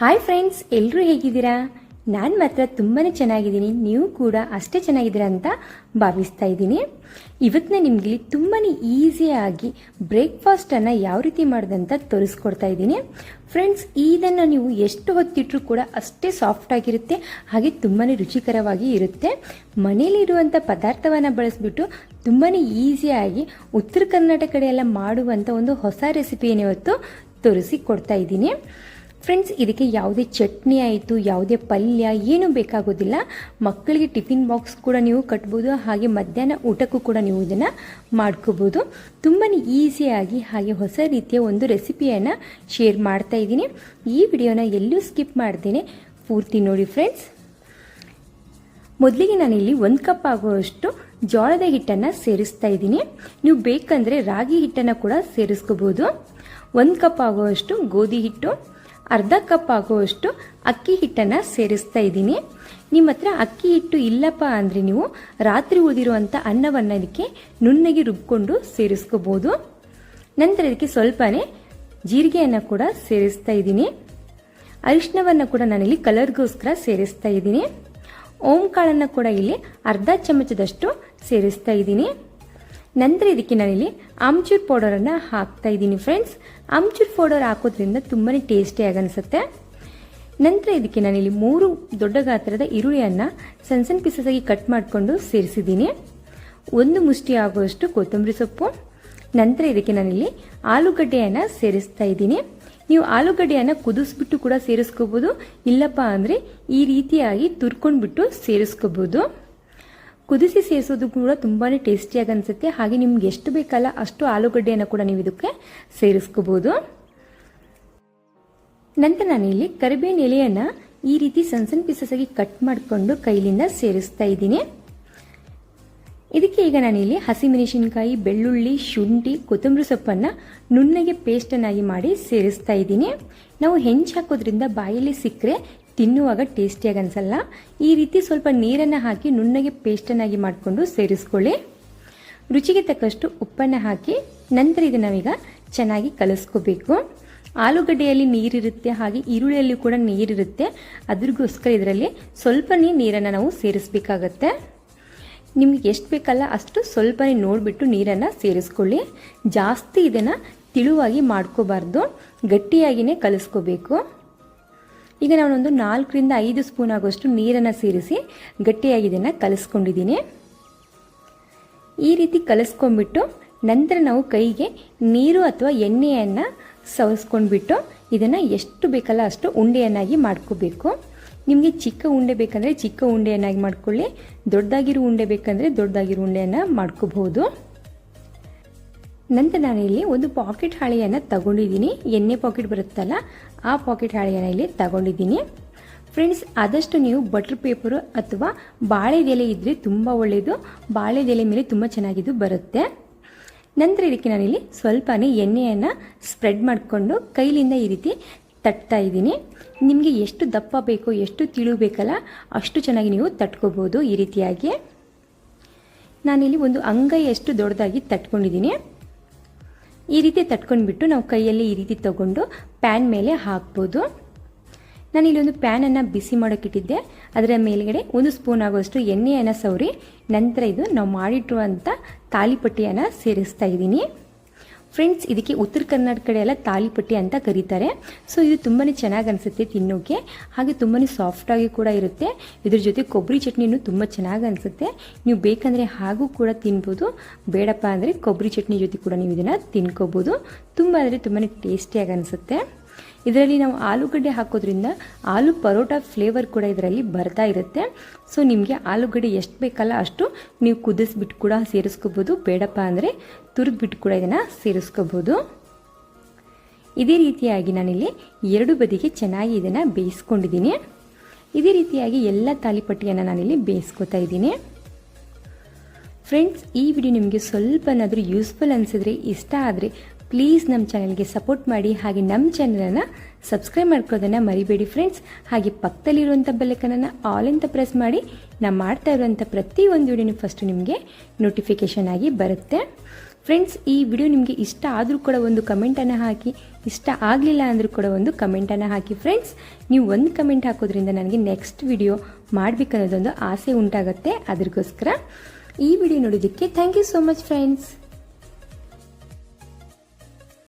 Hi friends ಎಲ್ಲರೂ ಹೇಗಿದ್ದೀರಾ? ನಾನು ಮಾತ್ರ ತುಂಬಾ ಚೆನ್ನಾಗಿದ್ದೀನಿ. ನೀವು ಕೂಡ ಅಷ್ಟೇ ಚೆನ್ನಾಗಿದ್ದೀರಾ ಅಂತ ಭಾವಿಸ್ತಾ ಇದ್ದೀನಿ. ಇವತ್ತಿನ ನಿಮಗೆ ತುಂಬಾ ಈಸಿಯಾಗಿ ಬ್ರೇಕ್ಫಾಸ್ಟನ್ನು ಯಾವ ರೀತಿ ಮಾಡೋದಂತ ತೋರಿಸ್ಕೊಡ್ತಾ ಇದ್ದೀನಿ. ಫ್ರೆಂಡ್ಸ್ ಇದನ್ನು ನೀವು ಎಷ್ಟು ಹೊತ್ತಿಟ್ಟರೂ ಕೂಡ ಅಷ್ಟೇ ಸಾಫ್ಟ್ ಆಗಿರುತ್ತೆ. ಹಾಗೆ ತುಂಬಾ ರುಚಿಕರವಾಗಿ ಇರುತ್ತೆ. ಮನೆಯಲ್ಲಿರುವಂಥ ಪದಾರ್ಥವನ್ನು ಬಳಸಿಬಿಟ್ಟು ತುಂಬಾ ಈಸಿಯಾಗಿ ಉತ್ತರ ಕರ್ನಾಟಕ ಕಡೆ ಎಲ್ಲ ಮಾಡುವಂಥ ಒಂದು ಹೊಸ ರೆಸಿಪಿಯನ್ನು ಇವತ್ತು ತೋರಿಸಿ ಕೊಡ್ತಾ ಇದ್ದೀನಿ. ಫ್ರೆಂಡ್ಸ್ ಇದಕ್ಕೆ ಯಾವುದೇ ಚಟ್ನಿ ಆಯಿತು, ಯಾವುದೇ ಪಲ್ಯ, ಏನೂ ಬೇಕಾಗೋದಿಲ್ಲ. ಮಕ್ಕಳಿಗೆ ಟಿಫಿನ್ ಬಾಕ್ಸ್ ಕೂಡ ನೀವು ಕಟ್ಬೋದು, ಹಾಗೆ ಮಧ್ಯಾಹ್ನ ಊಟಕ್ಕೂ ಕೂಡ ನೀವು ಇದನ್ನು ಮಾಡ್ಕೋಬೋದು. ತುಂಬಾ ಈಸಿಯಾಗಿ ಹಾಗೆ ಹೊಸ ರೀತಿಯ ಒಂದು ರೆಸಿಪಿಯನ್ನು ಶೇರ್ ಮಾಡ್ತಾ ಇದ್ದೀನಿ. ಈ ವಿಡಿಯೋನ ಎಲ್ಲೂ ಸ್ಕಿಪ್ ಮಾಡ್ತೇನೆ ಪೂರ್ತಿ ನೋಡಿ ಫ್ರೆಂಡ್ಸ್ ಮೊದಲಿಗೆ ನಾನಿಲ್ಲಿ ಒಂದು ಕಪ್ ಆಗುವಷ್ಟು ಜೋಳದ ಹಿಟ್ಟನ್ನು ಸೇರಿಸ್ತಾ ಇದ್ದೀನಿ. ನೀವು ಬೇಕಂದರೆ ರಾಗಿ ಹಿಟ್ಟನ್ನು ಕೂಡ ಸೇರಿಸ್ಕೋಬೋದು. ಒಂದು ಕಪ್ ಆಗುವಷ್ಟು ಗೋಧಿ ಹಿಟ್ಟು. ಅರ್ಧ ಕಪ್ ಆಗುವಷ್ಟು ಅಕ್ಕಿ ಹಿಟ್ಟನ್ನು ಸೇರಿಸ್ತಾ ಇದ್ದೀನಿ. ನಿಮ್ಮ ಹತ್ರ ಅಕ್ಕಿ ಹಿಟ್ಟು ಇಲ್ಲಪ್ಪ ಅಂದರೆ ನೀವು ರಾತ್ರಿ ಉಳಿದಿರುವಂಥ ಅನ್ನವನ್ನು ಇದಕ್ಕೆ ನುಣ್ಣಗೆ ರುಬ್ಕೊಂಡು ಸೇರಿಸ್ಕೋಬೋದು. ನಂತರ ಇದಕ್ಕೆ ಸ್ವಲ್ಪನೇ ಜೀರಿಗೆಯನ್ನು ಕೂಡ ಸೇರಿಸ್ತಾ ಇದ್ದೀನಿ. ಅರಿಶಿನವನ್ನು ಕೂಡ ನಾನಿಲ್ಲಿ ಕಲರ್ಗೋಸ್ಕರ ಸೇರಿಸ್ತಾ ಇದ್ದೀನಿ. ಓಂ ಕಾಳನ್ನು ಕೂಡ ಇಲ್ಲಿ ಅರ್ಧ ಚಮಚದಷ್ಟು ಸೇರಿಸ್ತಾ ಇದ್ದೀನಿ. ನಂತರ ಇದಕ್ಕೆ ನಾನಿಲ್ಲಿ ಆಮ್ಚೂರ್ ಪೌಡರನ್ನು ಹಾಕ್ತಾ ಇದ್ದೀನಿ ಫ್ರೆಂಡ್ಸ್ ಆಮ್ಚೂರ್ ಪೌಡರ್ ಹಾಕೋದ್ರಿಂದ ತುಂಬಾ ಟೇಸ್ಟಿಯಾಗಿ ಅನಿಸುತ್ತೆ ನಂತರ ಇದಕ್ಕೆ ನಾನಿಲ್ಲಿ ಮೂರು ದೊಡ್ಡ ಗಾತ್ರದ ಈರುಳ್ಳಿಯನ್ನು ಸಣ್ಣ ಸಣ್ಣ ಪೀಸಸ್ ಆಗಿ ಕಟ್ ಮಾಡಿಕೊಂಡು ಸೇರಿಸಿದ್ದೀನಿ. ಒಂದು ಮುಷ್ಟಿ ಆಗುವಷ್ಟು ಕೊತ್ತಂಬರಿ ಸೊಪ್ಪು. ನಂತರ ಇದಕ್ಕೆ ನಾನಿಲ್ಲಿ ಆಲೂಗಡ್ಡೆಯನ್ನು ಸೇರಿಸ್ತಾ ಇದ್ದೀನಿ. ನೀವು ಆಲೂಗಡ್ಡೆಯನ್ನು ಕುದಿಸ್ಬಿಟ್ಟು ಕೂಡ ಸೇರಿಸ್ಕೋಬೋದು. ಇಲ್ಲಪ್ಪ ಅಂದರೆ ಈ ರೀತಿಯಾಗಿ ತುರ್ಕೊಂಡ್ಬಿಟ್ಟು ಸೇರಿಸ್ಕೋಬೋದು. ಕುದಿಸಿ ಸೇರಿಸೋದು ಕೂಡ ತುಂಬಾ ಟೇಸ್ಟಿಯಾಗಿ ಅನಿಸುತ್ತೆ. ಹಾಗೆ ನಿಮ್ಗೆ ಎಷ್ಟು ಬೇಕಲ್ಲ ಅಷ್ಟು ಆಲೂಗಡ್ಡೆಯನ್ನು ಕೂಡ ನೀವು ಇದಕ್ಕೆ ಸೇರಿಸ್ಕೋಬೋದು. ನಂತರ ನಾನಿಲ್ಲಿ ಕರಿಬೇವಿನ ಎಲೆಯನ್ನು ಈ ರೀತಿ ಸಣ್ಣ ಸಣ್ಣ ಪೀಸಸ್ ಆಗಿ ಕಟ್ ಮಾಡಿಕೊಂಡು ಕೈಲಿಂದ ಸೇರಿಸ್ತಾ ಇದ್ದೀನಿ. ಇದಕ್ಕೆ ಈಗ ನಾನಿಲ್ಲಿ ಹಸಿಮೆಣಸಿನಕಾಯಿ, ಬೆಳ್ಳುಳ್ಳಿ, ಶುಂಠಿ, ಕೊತ್ತಂಬರಿ ಸೊಪ್ಪನ್ನು ನುಣ್ಣಗೆ ಪೇಸ್ಟನ್ನಾಗಿ ಮಾಡಿ ಸೇರಿಸ್ತಾ ಇದ್ದೀನಿ. ನಾವು ಹೆಂಚ್ ಹಾಕೋದ್ರಿಂದ ಬಾಯಲ್ಲಿ ಸಿಕ್ಕರೆ ತಿನ್ನುವಾಗ ಟೇಸ್ಟಿಯಾಗಿ ಅನಿಸಲ್ಲ. ಈ ರೀತಿ ಸ್ವಲ್ಪ ನೀರನ್ನು ಹಾಕಿ ನುಣ್ಣಗೆ ಪೇಸ್ಟನ್ನಾಗಿ ಮಾಡಿಕೊಂಡು ಸೇರಿಸ್ಕೊಳ್ಳಿ. ರುಚಿಗೆ ತಕ್ಕಷ್ಟು ಉಪ್ಪನ್ನು ಹಾಕಿ ನಂತರ ಇದು ನಾವೀಗ ಚೆನ್ನಾಗಿ ಕಲಿಸ್ಕೋಬೇಕು. ಆಲೂಗಡ್ಡೆಯಲ್ಲಿ ನೀರಿರುತ್ತೆ, ಹಾಗೆ ಈರುಳ್ಳಿಯಲ್ಲಿ ಕೂಡ ನೀರಿರುತ್ತೆ. ಅದ್ರಿಗೋಸ್ಕರ ಇದರಲ್ಲಿ ಸ್ವಲ್ಪನೇ ನೀರನ್ನು ನಾವು ಸೇರಿಸಬೇಕಾಗತ್ತೆ. ನಿಮ್ಗೆ ಎಷ್ಟು ಬೇಕಲ್ಲ ಅಷ್ಟು ಸ್ವಲ್ಪನೇ ನೋಡಿಬಿಟ್ಟು ನೀರನ್ನು ಸೇರಿಸ್ಕೊಳ್ಳಿ. ಜಾಸ್ತಿ ಇದನ್ನು ತಿಳುವಾಗಿ ಮಾಡ್ಕೋಬಾರ್ದು. ಗಟ್ಟಿಯಾಗಿಯೇ ಕಲಿಸ್ಕೋಬೇಕು. ಈಗ ನಾನೊಂದು ನಾಲ್ಕರಿಂದ ಐದು ಸ್ಪೂನ್ ಆಗುವಷ್ಟು ನೀರನ್ನು ಸೇರಿಸಿ ಗಟ್ಟಿಯಾಗಿ ಇದನ್ನು ಕಲಿಸ್ಕೊಂಡಿದ್ದೀನಿ. ಈ ರೀತಿ ಕಲಿಸ್ಕೊಂಡ್ಬಿಟ್ಟು ನಂತರ ನಾವು ಕೈಗೆ ನೀರು ಅಥವಾ ಎಣ್ಣೆಯನ್ನು ಸವಸ್ಕೊಂಡ್ಬಿಟ್ಟು ಇದನ್ನು ಎಷ್ಟು ಬೇಕಲ್ಲ ಅಷ್ಟು ಉಂಡೆಯನ್ನಾಗಿ ಮಾಡ್ಕೋಬೇಕು. ನಿಮಗೆ ಚಿಕ್ಕ ಉಂಡೆ ಬೇಕಂದರೆ ಚಿಕ್ಕ ಉಂಡೆಯನ್ನಾಗಿ ಮಾಡ್ಕೊಳ್ಳಿ, ದೊಡ್ಡದಾಗಿರೋ ಉಂಡೆ ಬೇಕಂದರೆ ದೊಡ್ಡದಾಗಿರೋ ಉಂಡೆಯನ್ನು ಮಾಡ್ಕೋಬಹುದು. ನಂತರ ನಾನಿಲ್ಲಿ ಒಂದು ಪಾಕೆಟ್ ಹಾಳೆಯನ್ನು ತಗೊಂಡಿದ್ದೀನಿ. ಎಣ್ಣೆ ಪಾಕೆಟ್ ಬರುತ್ತಲ್ಲ, ಆ ಪಾಕೆಟ್ ಹಾಳೆಯನ್ನು ಇಲ್ಲಿ ತಗೊಂಡಿದ್ದೀನಿ. ಫ್ರೆಂಡ್ಸ್ ಆದಷ್ಟು ನೀವು ಬಟರ್ ಪೇಪರು ಅಥವಾ ಬಾಳೆದೆಲೆ ಇದ್ದರೆ ತುಂಬ ಒಳ್ಳೆಯದು ಬಾಳೆದೆಲೆ ಮೇಲೆ ತುಂಬ ಚೆನ್ನಾಗಿದ್ದು ಬರುತ್ತೆ. ನಂತರ ಇದಕ್ಕೆ ನಾನಿಲ್ಲಿ ಸ್ವಲ್ಪನೇ ಎಣ್ಣೆಯನ್ನು ಸ್ಪ್ರೆಡ್ ಮಾಡಿಕೊಂಡು ಕೈಲಿಂದ ಈ ರೀತಿ ತಟ್ತಾ ಇದ್ದೀನಿ. ನಿಮಗೆ ಎಷ್ಟು ದಪ್ಪ ಬೇಕೋ, ಎಷ್ಟು ತಿಳು ಬೇಕಲ್ಲ, ಅಷ್ಟು ಚೆನ್ನಾಗಿ ನೀವು ತಟ್ಕೋಬೋದು ಈ ರೀತಿಯಾಗಿ. ನಾನಿಲ್ಲಿ ಒಂದು ಅಂಗೈಯಷ್ಟು ದೊಡ್ಡದಾಗಿ ತಟ್ಕೊಂಡಿದ್ದೀನಿ. ಈ ರೀತಿ ತಟ್ಕೊಂಡ್ಬಿಟ್ಟು ನಾವು ಕೈಯಲ್ಲಿ ಈ ರೀತಿ ತಗೊಂಡು ಪ್ಯಾನ್ ಮೇಲೆ ಹಾಕ್ಬೋದು. ನಾನಿಲ್ಲಿ ಒಂದು ಪ್ಯಾನನ್ನು ಬಿಸಿ ಮಾಡೋಕ್ಕಿಟ್ಟಿದ್ದೆ ಅದರ ಮೇಲ್ಗಡೆ ಒಂದು ಸ್ಪೂನ್ ಆಗುವಷ್ಟು ಎಣ್ಣೆಯನ್ನು ಸವರಿ, ನಂತರ ಇದು ನಾವು ಮಾಡಿಟ್ಟಿರುವಂಥ ತಾಲಿಪಟ್ಟಿಯನ್ನು ಸೇರಿಸ್ತಾ ಇದ್ದೀನಿ. ಫ್ರೆಂಡ್ಸ್ ಇದಕ್ಕೆ ಉತ್ತರ ಕರ್ನಾಟಕ ಕಡೆ ಎಲ್ಲ ತಾಲಿಪಟ್ಟಿ ಅಂತ ಕರೀತಾರೆ. ಸೊ ಇದು ತುಂಬಾ ಚೆನ್ನಾಗಿ ಅನಿಸುತ್ತೆ ತಿನ್ನೋಕೆ. ಹಾಗೆ ತುಂಬಾ ಸಾಫ್ಟಾಗಿ ಕೂಡ ಇರುತ್ತೆ. ಇದ್ರ ಜೊತೆ ಕೊಬ್ಬರಿ ಚಟ್ನಿನೂ ತುಂಬ ಚೆನ್ನಾಗಿ ಅನಿಸುತ್ತೆ. ನೀವು ಬೇಕಂದರೆ ಹಾಗೂ ಕೂಡ ತಿನ್ಬೋದು. ಬೇಡಪ್ಪ ಅಂದರೆ ಕೊಬ್ಬರಿ ಚಟ್ನಿ ಜೊತೆ ಕೂಡ ನೀವು ಇದನ್ನು ತಿನ್ಕೋಬೋದು. ತುಂಬ ಅಂದರೆ ತುಂಬಾ ಟೇಸ್ಟಿಯಾಗಿ ಅನಿಸುತ್ತೆ. ಇದರಲ್ಲಿ ನಾವು ಆಲೂಗಡ್ಡೆ ಹಾಕೋದ್ರಿಂದ ಆಲೂ ಪರೋಟ ಫ್ಲೇವರ್ ಕೂಡ ಇದರಲ್ಲಿ ಬರ್ತಾ ಇರುತ್ತೆ. ಸೊ ನಿಮಗೆ ಆಲೂಗಡ್ಡೆ ಎಷ್ಟು ಬೇಕಲ್ಲ ಅಷ್ಟು ನೀವು ಕುದಿಸ್ಬಿಟ್ಟು ಕೂಡ ಸೇರಿಸ್ಕೋಬೋದು. ಬೇಡಪ್ಪ ಅಂದರೆ ತುರಿದ್ಬಿಟ್ಟು ಕೂಡ ಇದನ್ನು ಸೇರಿಸ್ಕೋಬೋದು. ಇದೇ ರೀತಿಯಾಗಿ ನಾನಿಲ್ಲಿ ಎರಡು ಬದಿಗೆ ಚೆನ್ನಾಗಿ ಇದನ್ನು ಬೇಯಿಸ್ಕೊಂಡಿದ್ದೀನಿ. ಇದೇ ರೀತಿಯಾಗಿ ಎಲ್ಲ ತಾಲಿಪಟ್ಟಿಯನ್ನು ನಾನಿಲ್ಲಿ ಬೇಯಿಸ್ಕೊತಾ ಇದ್ದೀನಿ. ಫ್ರೆಂಡ್ಸ್ ಈ ವಿಡಿಯೋ ನಿಮಗೆ ಸ್ವಲ್ಪನಾದರೂ ಯೂಸ್ಫುಲ್ ಅನಿಸಿದ್ರೆ, ಇಷ್ಟ ಆದರೆ ಪ್ಲೀಸ್ ನಮ್ಮ ಚಾನಲ್ಗೆ ಸಪೋರ್ಟ್ ಮಾಡಿ ಹಾಗೆ ನಮ್ಮ ಚಾನಲನ್ನು ಸಬ್ಸ್ಕ್ರೈಬ್ ಮಾಡ್ಕೋದನ್ನು ಮರಿಬೇಡಿ ಫ್ರೆಂಡ್ಸ್ ಹಾಗೆ ಪಕ್ಕದಲ್ಲಿರುವಂಥ ಬೆಲೆಕನನ್ನು ಆಲ್ ಅಂತ ಪ್ರೆಸ್ ಮಾಡಿ. ನಾವು ಮಾಡ್ತಾ ಇರುವಂಥ ಪ್ರತಿಯೊಂದು ವಿಡಿಯೋನೂ ಫಸ್ಟು ನಿಮಗೆ ನೋಟಿಫಿಕೇಷನ್ ಆಗಿ ಬರುತ್ತೆ. ಫ್ರೆಂಡ್ಸ್ ಈ ವಿಡಿಯೋ ನಿಮಗೆ ಇಷ್ಟ ಆದರೂ ಕೂಡ ಒಂದು ಕಮೆಂಟನ್ನು ಹಾಕಿ. ಇಷ್ಟ ಆಗಲಿಲ್ಲ ಅಂದರೂ ಕೂಡ ಒಂದು ಕಮೆಂಟನ್ನು ಹಾಕಿ. ಫ್ರೆಂಡ್ಸ್ ನೀವು ಒಂದು ಕಮೆಂಟ್ ಹಾಕೋದ್ರಿಂದ ನನಗೆ ನೆಕ್ಸ್ಟ್ ವಿಡಿಯೋ ಮಾಡಬೇಕನ್ನೋದೊಂದು ಆಸೆ ಉಂಟಾಗುತ್ತೆ. ಅದಕ್ಕೋಸ್ಕರ ಈ ವಿಡಿಯೋ ನೋಡೋದಕ್ಕೆ thank you so much friends